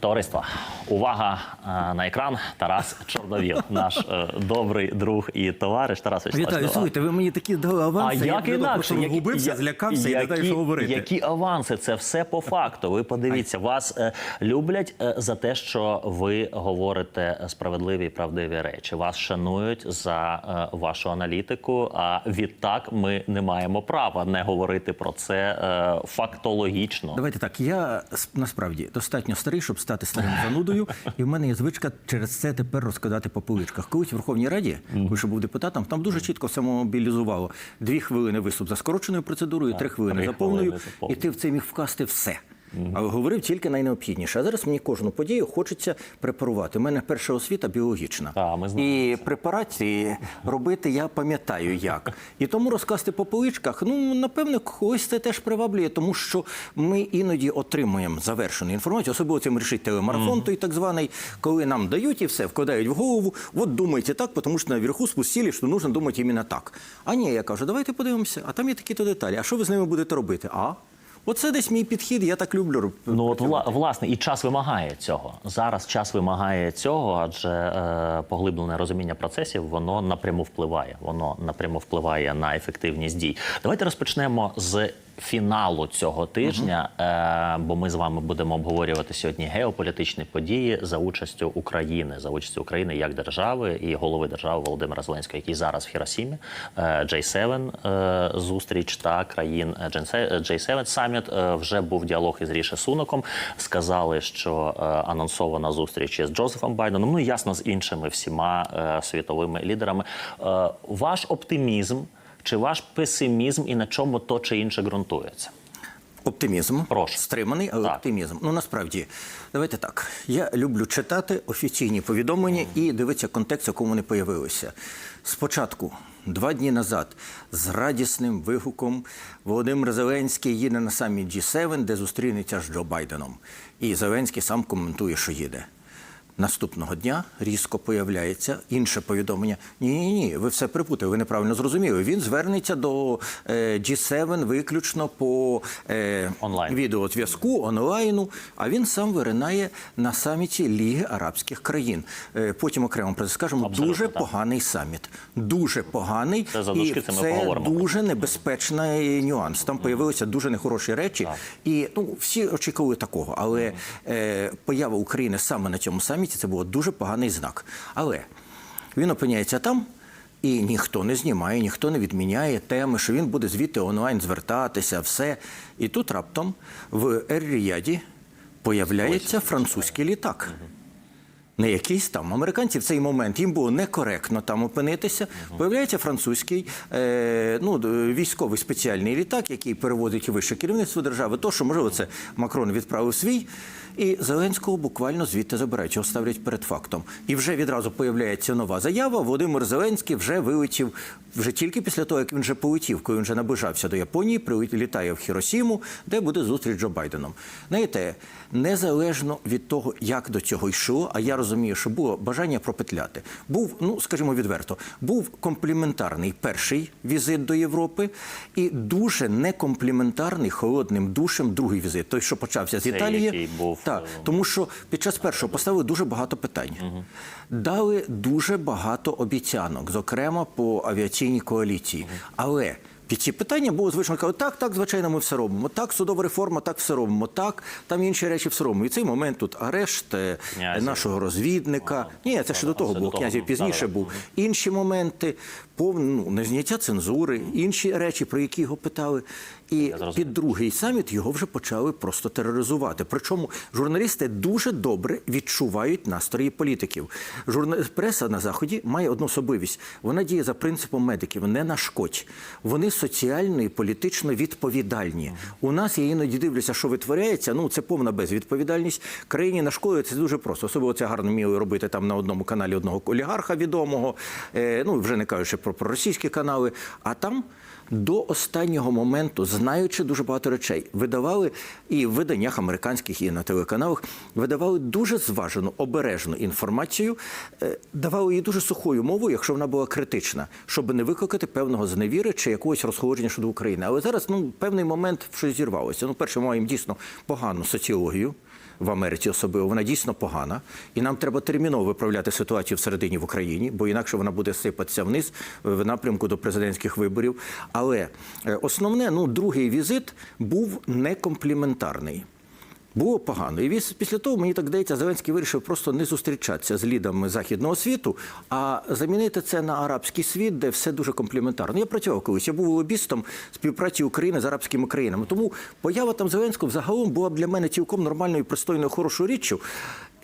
Товариство, увага е, на екран. Тарас Чорновіл, наш е, добрий друг і товариш. Тарас Вітаю, слухайте, ви мені такі дали а аванси. як я інакше? просто розгубився, злякався і не знаю, що говорити. Які аванси? Це все по факту. Ви подивіться, вас е, люблять за те, що ви говорите справедливі і правдиві речі. Вас шанують за вашу аналітику. А відтак ми не маємо права не говорити про це фактологічно. Давайте так. Я насправді достатньо старий, щоб стати старим занудою, і в мене є звичка через це тепер розказати по поличках. Колись в Верховній Раді, коли ще був депутатом, там дуже чітко самомобілізувало. Дві хвилини виступ за скороченою процедурою, три хвилини за повною, і ти в це міг вкласти все. Але говорив тільки найнеобхідніше. А зараз мені кожну подію хочеться препарувати. У мене перша освіта біологічна. Та, ми знаємо і препарації робити я пам'ятаю як. І тому розкласти по поличках, ну напевне, когось це теж приваблює, тому що ми іноді отримуємо завершену інформацію, особливо цим рішить телемарафон, той так званий, коли нам дають і все, вкладають в голову. От думайте так, тому що наверху спустили, що нужно думати іменно так. А ні, я кажу, давайте подивимося, а там є такі-то деталі. А що ви з ними будете робити? А? Оце десь мій підхід, я так люблю. Ну от вла- власне, і час вимагає цього. Зараз час вимагає цього, адже е, поглиблене розуміння процесів воно напряму впливає. Воно напряму впливає на ефективність дій. Давайте розпочнемо з фіналу цього тижня, е, бо ми з вами будемо обговорювати сьогодні геополітичні події за участю України, за участю України як держави і голови держави Володимира Зеленського, який зараз в Хіросімі, Е, J7 е, зустріч та країн е, J7 саміт. Е, Вже був діалог із Ріші Суноком. Сказали, що е, анонсована зустріч із Джозефом Байденом. Ну ясно з іншими всіма е, світовими лідерами. Е, Ваш оптимізм чи ваш песимізм і на чому то чи інше ґрунтується? Оптимізм. Прошу. Стриманий, але Так. оптимізм. Ну насправді, давайте так. Я люблю читати офіційні повідомлення і дивитися контекст, в якому вони появилися. Спочатку, два дні назад, з радісним вигуком Володимир Зеленський їде на саміт G7, де зустрінеться з Джо Байденом. І Зеленський сам коментує, що їде. Наступного дня різко появляється інше повідомлення. Ні, ні, ні, ви все припутали, ви неправильно зрозуміли. Він звернеться до е, G7 виключно по е, Онлайн. відеозв'язку, онлайну. А він сам виринає на саміті Ліги Арабських країн. Е, потім окремо про це скажемо. Абсолютно дуже так. поганий саміт. Дуже поганий. Це за і дужки, це ми дуже небезпечний нюанс. Там появилися дуже нехороші речі. І ну, всі очікували такого. Але е, поява України саме на цьому саміті це був дуже поганий знак. Але він опиняється там. І ніхто не знімає, ніхто не відміняє теми, що він буде звідти онлайн звертатися, все. І тут раптом в Ер-Ріяді появляється французький літак. Не якийсь там американці в цей момент їм було некоректно там опинитися. Появляється французький е, ну, військовий спеціальний літак, який перевозить вище керівництво держави. То, що можливо, це Макрон відправив свій, і Зеленського буквально звідти забирають, його ставлять перед фактом. І вже відразу появляється нова заява. Володимир Зеленський вже вилетів вже тільки після того, як він вже полетів, коли він вже наближався до Японії, прилітає в Хіросіму, де буде зустріч Джо Байденом. Знаєте, незалежно від того, як до цього йшло, а я розумію, що було бажання пропетляти. Був, ну скажімо відверто, був компліментарний перший візит до Європи і дуже некомпліментарний холодним душем другий візит. Той, що почався з Цей, Італії, який був, так, е, тому що під час першого поставили дуже багато питань. Дали дуже багато обіцянок, зокрема по авіаційній коаліції. Але під ці питання було звично кажуть, так, так, звичайно, ми все робимо. Так, судова реформа, так все робимо. Так, там інші речі все робимо. І цей момент тут арешт е, Князів. нашого розвідника. Ні, це ще до того було. Князів пізніше був. Інші моменти, повне ну, незняття цензури, інші речі, про які його питали. І під другий саміт його вже почали просто тероризувати. Причому журналісти дуже добре відчувають настрої політиків. Журна... Преса на заході має одну особливість. Вона діє за принципом медиків, не нашкодь. Вони соціально і політично відповідальні. У нас я іноді дивлюся, що витворяється. Ну це повна безвідповідальність. Країні нашкодує це дуже просто. Особливо це гарно вміли робити там на одному каналі одного олігарха відомого. Е, ну вже не кажучи про, про російські канали. А там до останнього моменту, знаючи дуже багато речей, видавали і в виданнях американських, і на телеканалах, видавали дуже зважену, обережну інформацію, е, давали її дуже сухою мовою, якщо вона була критична, щоб не викликати певного зневіри чи якогось розхолодження щодо України. Але зараз ну певний момент щось зірвалося. Ну, перше, маємо дійсно погану соціологію. В Америці особливо, вона дійсно погана, і нам треба терміново виправляти ситуацію всередині в Україні, бо інакше вона буде сипатися вниз в напрямку до президентських виборів. Але е, основне, ну, другий візит був некомпліментарний. Було погано. І після того, мені так здається, Зеленський вирішив просто не зустрічатися з лідами західного світу, а замінити це на арабський світ, де все дуже компліментарно. Я працював колись. Я був лобістом співпраці України з арабськими країнами. Тому поява там Зеленського взагалом була б для мене цілком нормальною, пристойною, хорошою річчю.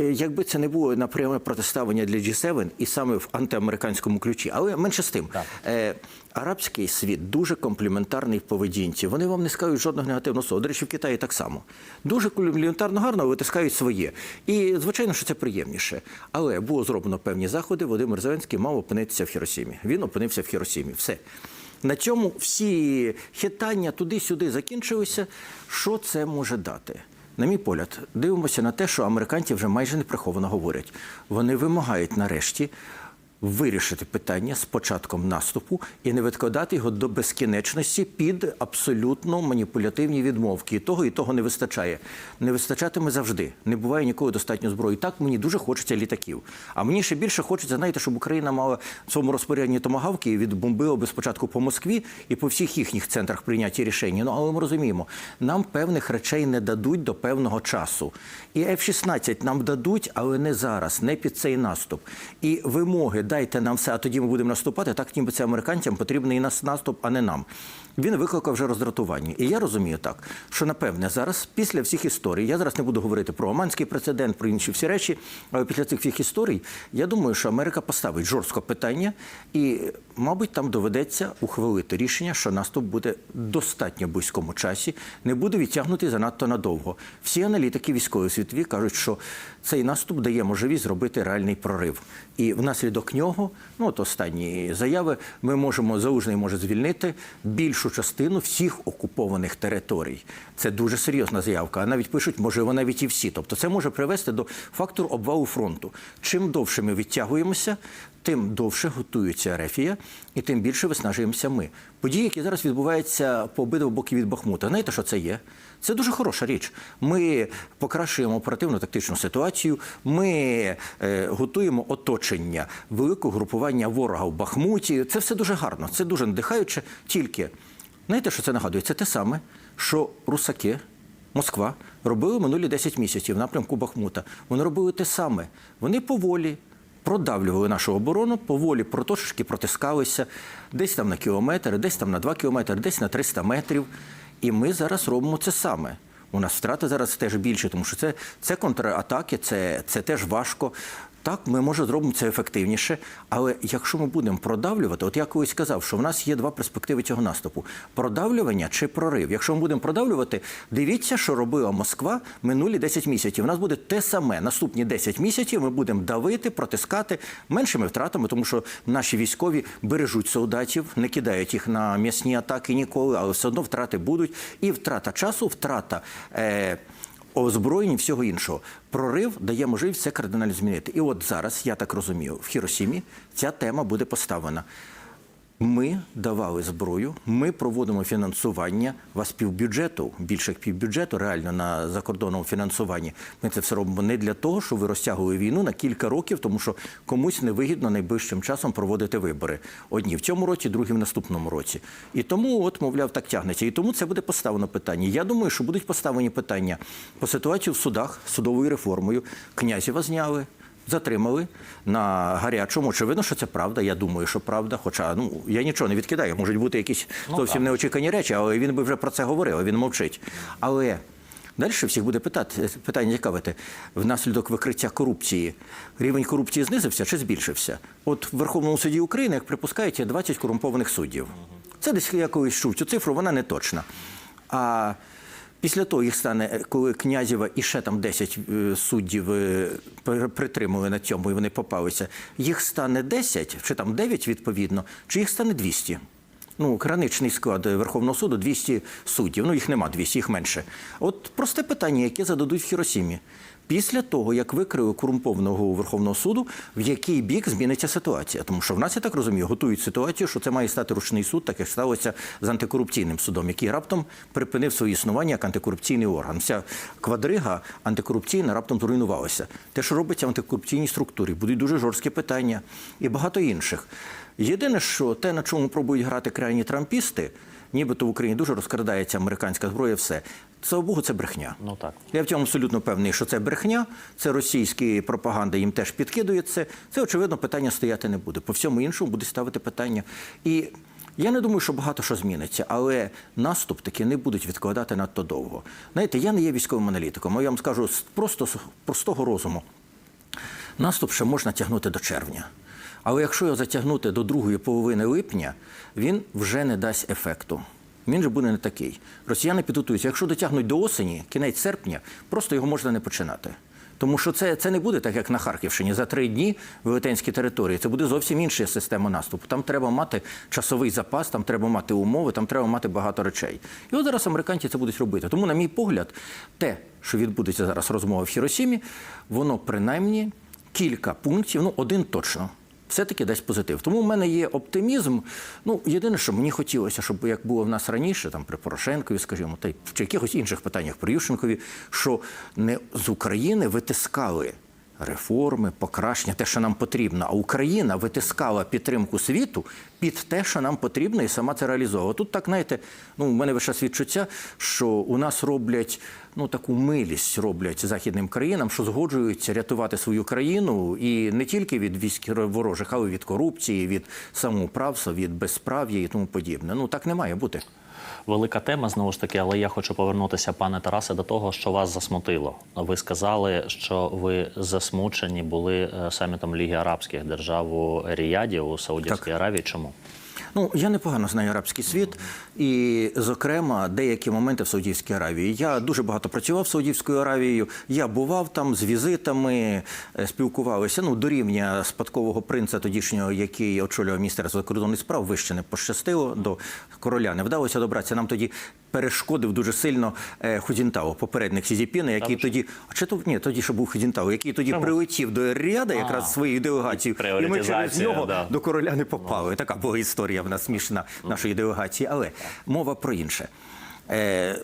Е, Якби це не було напряме протиставлення для G7 і саме в антиамериканському ключі, але менше з тим, е, арабський світ дуже компліментарний в поведінці. Вони вам не скажуть жодного негативного слова. До речі, в Китаї так само. Дуже компліментарно гарно витискають своє. І звичайно, що це приємніше. Але було зроблено певні заходи. Володимир Зеленський мав опинитися в Хіросімі. Він опинився в Хіросімі. Все. На цьому всі хитання туди-сюди закінчилися. Що це може дати? На мій погляд, дивимося на те, що американці вже майже неприховано говорять. Вони вимагають нарешті вирішити питання з початком наступу і не відкладати його до безкінечності під абсолютно маніпулятивні відмовки. І того і того не вистачає. Не вистачатиме завжди. Не буває ніколи достатньо зброї. Так мені дуже хочеться літаків. А мені ще більше хочеться, знаєте, щоб Україна мала в своєму розпорядженні томагавки і відбомбила би спочатку по Москві і по всіх їхніх центрах прийняття рішень. Ну але ми розуміємо, нам певних речей не дадуть до певного часу. І F-16 нам дадуть, але не зараз, не під цей наступ. І вимоги дайте нам все, а тоді ми будемо наступати. Так ніби це американцям потрібний нас наступ, а не нам. Він викликав вже роздратування. І я розумію так, що напевне зараз, після всіх історій, я зараз не буду говорити про оманський прецедент, про інші всі речі, але після цих всіх історій, я думаю, що Америка поставить жорстко питання, і, мабуть, там доведеться ухвалити рішення, що наступ буде достатньо близькому часі, не буде відтягнутий занадто надовго. Всі аналітики військові світові кажуть, що цей наступ дає можливість зробити реальний прорив. І внаслідок нього, ну от останні заяви, ми можемо залужний може звільнити більшу частину всіх окупованих територій. Це дуже серйозна заявка. А навіть пишуть, можливо, навіть і всі. Тобто, це може привести до фактору обвалу фронту. Чим довше ми відтягуємося, тим довше готується Рефія, і тим більше виснажуємося ми. Події, які зараз відбуваються по обидва боки від Бахмута. Знаєте, що це є? Це дуже хороша річ. Ми покращуємо оперативну тактичну ситуацію. Ми е, готуємо оточення великого групування ворога в Бахмуті. Це все дуже гарно, це дуже надихаюче. Тільки знаєте, що це нагадує? Це те саме, що русаки. Москва робили минулі 10 місяців в напрямку Бахмута. Вони робили те саме. Вони поволі продавлювали нашу оборону, поволі проточки протискалися десь там на кілометр, десь там на 2 кілометри, десь на 300 метрів. І ми зараз робимо це саме. У нас втрати зараз теж більше, тому що це, це контратаки, це, це теж важко. Так, ми може зробимо це ефективніше, але якщо ми будемо продавлювати, от я колись сказав, що в нас є два перспективи цього наступу: продавлювання чи прорив. Якщо ми будемо продавлювати, дивіться, що робила Москва минулі 10 місяців. У нас буде те саме. Наступні 10 місяців ми будемо давити, протискати меншими втратами, тому що наші військові бережуть солдатів, не кидають їх на м'ясні атаки ніколи, але все одно втрати будуть. І втрата часу, втрата. Е- озброєння всього іншого. Прорив дає можливість це кардинально змінити. І от зараз, я так розумію, в Хіросімі ця тема буде поставлена. Ми давали зброю, ми проводимо фінансування вас півбюджету, більше півбюджету, реально на закордонному фінансуванні. Ми це все робимо не для того, щоб ви розтягували війну на кілька років, тому що комусь невигідно найближчим часом проводити вибори. Одні в цьому році, другі в наступному році. І тому, от, мовляв, так тягнеться. І тому це буде поставлено питання. Я думаю, що будуть поставлені питання по ситуації в судах, судовою реформою. Князєва зняли. Затримали на гарячому. Очевидно, що це правда. Я думаю, що правда. Хоча ну я нічого не відкидаю. Можуть бути якісь зовсім неочікувані речі, але він би вже про це говорив. а Він мовчить. Але далі всіх буде питати питання цікавити внаслідок викриття корупції. Рівень корупції знизився чи збільшився? От в Верховному суді України, як припускають, є 20 корумпованих суддів. Це десь я колись чув. Цю цифру вона не точна. А Після того їх стане, коли Князєва і ще там 10 е, суддів е, притримали на цьому, і вони попалися, їх стане 10, чи там 9 відповідно, чи їх стане 200. Ну, граничний склад Верховного суду 200 суддів. Ну, їх нема 200, їх менше. От просте питання, яке зададуть в Хіросімі. Після того, як викрили корумпованого Верховного суду, в який бік зміниться ситуація, тому що в нас я так розумію, готують ситуацію, що це має стати ручний суд, так як сталося з антикорупційним судом, який раптом припинив своє існування як антикорупційний орган. Вся квадрига антикорупційна раптом зруйнувалася. Те, що робиться в антикорупційній структурі, будуть дуже жорсткі питання і багато інших. Єдине, що те, на чому пробують грати крайні трампісти, нібито в Україні дуже розкрадається американська зброя, все це обугу, це брехня. Ну так. Я в цьому абсолютно певний, що це брехня, це російські пропаганда їм теж підкидує це. Це, очевидно, питання стояти не буде. По всьому іншому будуть ставити питання. І я не думаю, що багато що зміниться, але наступ таки не будуть відкладати надто довго. Знаєте, я не є військовим аналітиком, але я вам скажу з просто з простого розуму. Наступ ще можна тягнути до червня. Але якщо його затягнути до другої половини липня, він вже не дасть ефекту. Він же буде не такий. Росіяни підготуються. Якщо дотягнуть до осені, кінець серпня, просто його можна не починати. Тому що це, це не буде так, як на Харківщині. За три дні велетенські території. Це буде зовсім інша система наступу. Там треба мати часовий запас, там треба мати умови, там треба мати багато речей. І от зараз американці це будуть робити. Тому, на мій погляд, те, що відбудеться зараз розмова в Хіросімі, воно принаймні кілька пунктів, ну один точно. Все-таки дасть позитив. Тому в мене є оптимізм. Ну, єдине, що мені хотілося, щоб як було в нас раніше, там при Порошенкові, скажімо, та й чи якихось інших питаннях при Ющенкові, що не з України витискали реформи, покращення, те, що нам потрібно. А Україна витискала підтримку світу під те, що нам потрібно, і сама це реалізовувала. Тут так, знаєте, ну, у мене вище відчуття, що у нас роблять ну, таку милість роблять західним країнам, що згоджуються рятувати свою країну і не тільки від військ ворожих, але й від корупції, від самоуправства, від безправ'я і тому подібне. Ну так не має бути. Велика тема знову ж таки, але я хочу повернутися, пане Тарасе, до того, що вас засмутило. Ви сказали, що ви засмучені були е, самітом Ліги Арабських держав у Ріяді у Саудівській Аравії. Чому? Ну, я непогано знаю арабський світ, і, зокрема, деякі моменти в Саудівській Аравії. Я дуже багато працював Саудівською Аравією. Я бував там з візитами, е, спілкувалися. Ну, до рівня спадкового принца тодішнього, який очолював міністерство закордонних справ, вище не пощастило. До короля не вдалося добратися. Нам тоді перешкодив дуже сильно е, Худінтао, попередник Сізіпіна, який тоді, а чи то ні, тоді ще був Худінтао, який тоді Чому? прилетів до Ріада якраз своєю делегацією, і ми через нього да. до короля не попали. Така була історія в нас смішна нашої делегації. Але мова про інше. Е,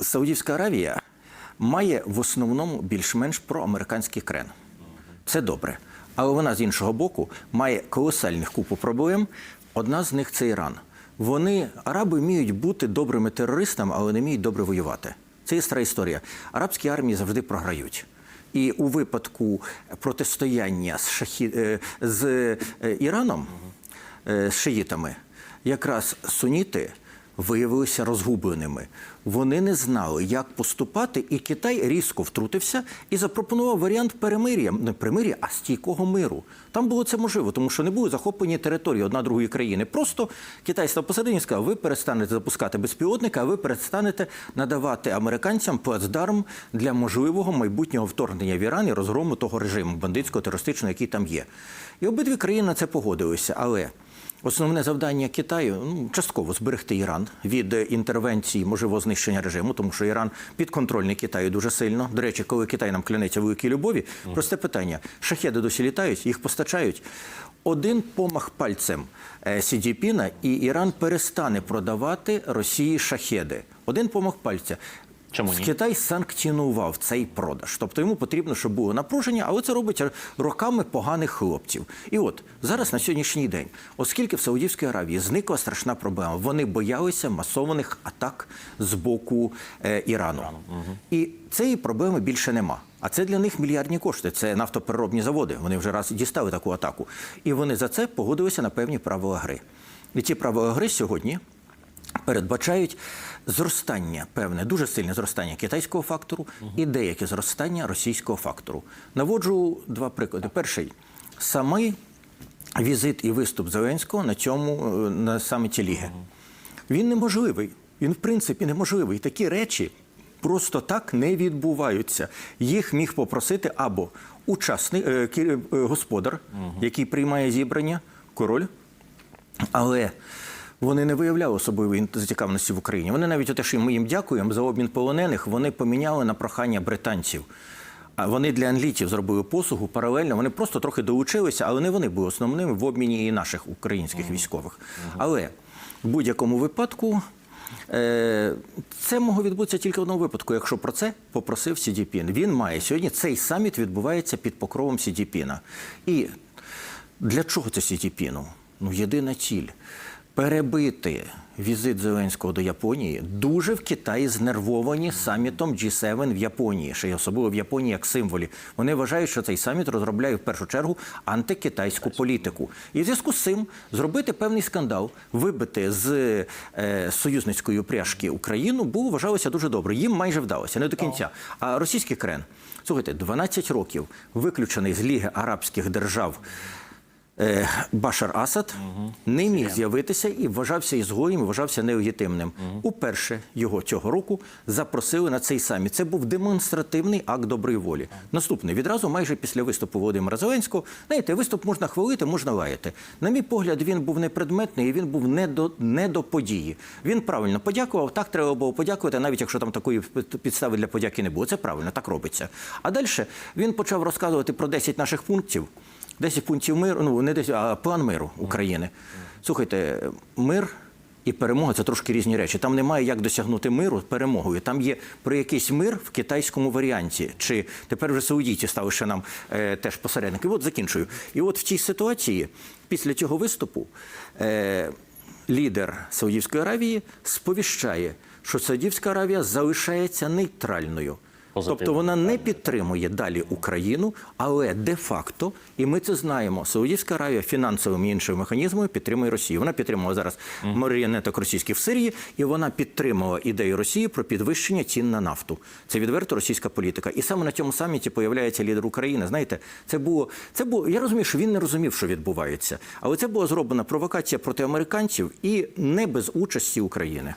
Саудівська Аравія має в основному більш-менш проамериканський крен. Це добре. Але вона з іншого боку має колосальних купу проблем. Одна з них це Іран. Вони, араби, вміють бути добрими терористами, але не вміють добре воювати. Це є стара історія. Арабські армії завжди програють. І у випадку протистояння з, шахі... е, з е, Іраном, е, з шиїтами, якраз суніти виявилися розгубленими. Вони не знали, як поступати, і Китай різко втрутився і запропонував варіант перемир'я, не перемир'я, а стійкого миру. Там було це можливо, тому що не були захоплені території одна другої країни. Просто Китай став посередині і сказав, ви перестанете запускати безпілотника, а ви перестанете надавати американцям плацдарм для можливого майбутнього вторгнення в Іран і розгрому того режиму бандитського терористичного, який там є. І обидві країни на це погодилися, але. Основне завдання Китаю ну, частково зберегти Іран від е, інтервенції, можливо, знищення режиму, тому що Іран підконтрольний Китаю дуже сильно. До речі, коли Китай нам клянеться великій любові, просте питання: шахеди досі літають, їх постачають. Один помах пальцем е, Сі і Іран перестане продавати Росії шахеди. Один помах пальця. Чому ні? Китай санкціонував цей продаж. Тобто йому потрібно, щоб було напруження, але це робить роками поганих хлопців. І от зараз на сьогоднішній день, оскільки в Саудівській Аравії зникла страшна проблема, вони боялися масованих атак з боку е, Ірану. І цієї проблеми більше нема. А це для них мільярдні кошти. Це нафтопереробні заводи. Вони вже раз дістали таку атаку. І вони за це погодилися на певні правила гри. І ці правила гри сьогодні передбачають зростання, певне, дуже сильне зростання китайського фактору і деяке зростання російського фактору. Наводжу два приклади. Перший самий візит і виступ Зеленського на цьому е, на саміті Ліги. Він неможливий. Він, в принципі, неможливий. Такі речі просто так не відбуваються. Їх міг попросити або учасник, е, е, господар, який приймає зібрання, король, але вони не виявляли особливої зацікавленості в Україні. Вони навіть те, що ми їм дякуємо за обмін полонених, вони поміняли на прохання британців. А вони для англійців зробили послугу паралельно. Вони просто трохи долучилися, але не вони були основними в обміні і наших українських військових. Але в будь-якому випадку. е, Це могло відбутися тільки в одному випадку, якщо про це попросив Сі Цзіньпін. Він має сьогодні цей саміт відбувається під покровом Сі Цзіньпіна. І для чого це Сі Цзіньпіну? Ну, єдина ціль перебити візит Зеленського до Японії. Дуже в Китаї знервовані самітом G7 в Японії, ще й особливо в Японії як символі. Вони вважають, що цей саміт розробляє в першу чергу антикитайську політику. І в зв'язку з цим зробити певний скандал, вибити з е, союзницької пряжки Україну, було вважалося дуже добре. Їм майже вдалося, не до кінця. А російський крен, слухайте, 12 років виключений з Ліги Арабських держав. Е, Башар Асад не міг з'явитися і вважався ізгоєм, і вважався нелегітимним. Уперше його цього року запросили на цей саміт. Це був демонстративний акт доброї волі. Наступний відразу, майже після виступу Володимира Зеленського, знаєте, виступ можна хвалити, можна лаяти. На мій погляд, він був непредметний і він був не до, не до події. Він правильно подякував. Так треба було подякувати, навіть якщо там такої підстави для подяки не було. Це правильно, так робиться. А далі він почав розказувати про 10 наших пунктів. 10 пунктів миру, ну не 10, а план миру України. Слухайте, мир і перемога це трошки різні речі. Там немає як досягнути миру перемогою. Там є про якийсь мир в китайському варіанті. Чи тепер вже саудійці стали ще нам е, теж посередники. От закінчую. І от в цій ситуації, після цього виступу, е, лідер Саудівської Аравії сповіщає, що Саудівська Аравія залишається нейтральною. Позитивно. Тобто вона не підтримує далі Україну, але де-факто, і ми це знаємо, Саудівська Аравія фінансовими і іншими механізмами підтримує Росію. Вона підтримала зараз маріонеток російських в Сирії, і вона підтримала ідею Росії про підвищення цін на нафту. Це відверто російська політика. І саме на цьому саміті появляється лідер України. Знаєте, це було це було. Я розумію, що він не розумів, що відбувається, але це була зроблена провокація проти американців і не без участі України.